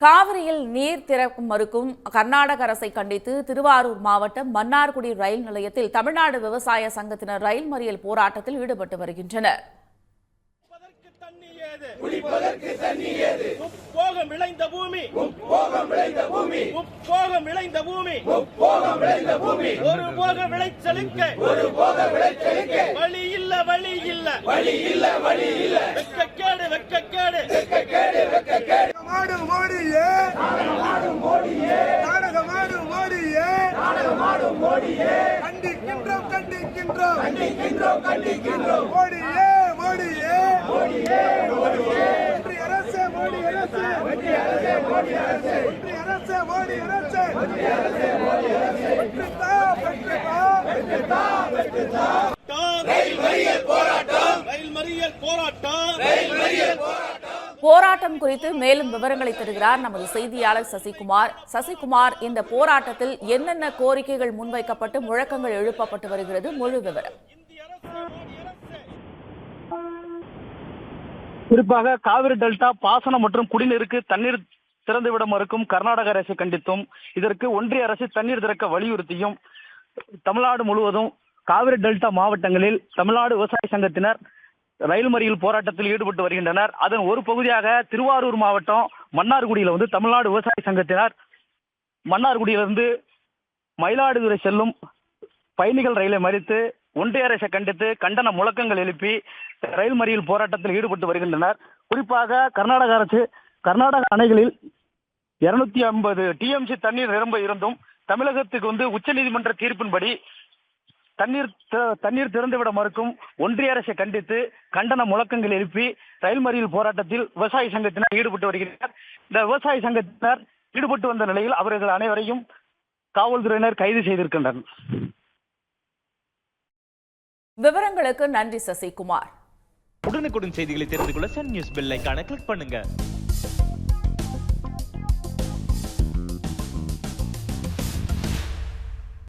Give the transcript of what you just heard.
காவிரியில் நீர் திறக்கும் மறுக்கும் கர்நாடக அரசை கண்டித்து திருவாரூர் மாவட்டம் மன்னார்குடி ரயில் நிலையத்தில் தமிழ்நாடு விவசாய சங்கத்தினர் ரயில் மறியல் போராட்டத்தில் ஈடுபட்டு வருகின்றனர். தண்ணி தண்ணி முப்போகம் விளைந்த பூமி. முப்போகம் விளைந்த பூமி. முப்போகம் விளைந்த பூமி முப்போகம் விளைந்த பூமி ஒரு போக விளைச்சலுக்கு. ஒரு போக விளைச்சலுக்கு வழி இல்ல வழி இல்ல வழி இல்ல வழி இல்ல கண்டிக்கின்றோம் கண்டிக்கின்றோம். கண்டிக்கின்றோம் கண்டிக்கின்றோம். மோடியே மோடியே. ஒன்றிய அரசே மோடி அரசே. ஒன்றிய அரசே மோடி அரசே. ஒன்றிய அரசே மோடி அரசே. பெற்றுத்தா பெற்றுத்தா பெற்றுத்தா ரயில் மறியல் போராட்டம். ரயில் மறியல் போராட்டம். ரயில் மறியல் போராட்டம். போராட்டம் குறித்து மேலும் விவரங்களை தருகிறார் நமது செய்தியாளர் சசிகுமார். சசிகுமார் இந்த போராட்டத்தில் என்னென்ன கோரிக்கைகள் முன்வைக்கப்பட்டு முழக்கங்கள் எழுப்பப்பட்டு வருகிறது? முழு விவரம். குறிப்பாக காவிரி டெல்டா பாசனம் மற்றும் குடிநீருக்கு தண்ணீர் திறந்துவிட மறுக்கும் கர்நாடக அரசு கண்டித்தும் இதற்கு ஒன்றிய அரசு தண்ணீர் திறக்க வலியுறுத்தியும் தமிழ்நாடு முழுவதும் காவிரி டெல்டா மாவட்டங்களில் தமிழ்நாடு விவசாய சங்கத்தினர் ரயில் மறியல் போராட்டத்தில் ஈடுபட்டு வருகின்றனர். அதன் ஒரு பகுதியாக திருவாரூர் மாவட்டம் மன்னார்குடியில் வந்து தமிழ்நாடு விவசாய சங்கத்தினர் மன்னார்குடியிலிருந்து மயிலாடுதுறை செல்லும் பயணிகள் ரயிலை மறித்து ஒன்றிய அரசை கண்டித்து கண்டன முழக்கங்கள் எழுப்பி ரயில் மறியல் போராட்டத்தில் ஈடுபட்டு வருகின்றனர். குறிப்பாக கர்நாடக அரசு கர்நாடக அணைகளில் இருநூத்தி ஐம்பது டிஎம்சி தண்ணீர் நிரம்ப இருந்தும் தமிழகத்துக்கு வந்து உச்சநீதிமன்ற தீர்ப்பின்படி தண்ணீர் தி- தண்ணீர் திறந்துவிட மறுக்கும் ஒன்றிய அரசை கண்டித்து கண்டன முழக்கங்கள் எழுப்பி ரயில் மறியல் போராட்டத்தில் விவசாய சங்கத்தினர் ஈடுபட்டு வருகின்றனர் இந்த விவசாய சங்கத்தினர் ஈடுபட்டு வந்த நிலையில் அவர்கள் அனைவரையும் காவல்துறையினர் கைது செய்திருக்கின்றனர். விவரங்களுக்கு நன்றி சசிகுமார். உடனுக்குடன் செய்திகளை தெரிந்து கொள்ள சன் நியூஸ் பெல் ஐகானை கிளிக் பண்ணுங்க.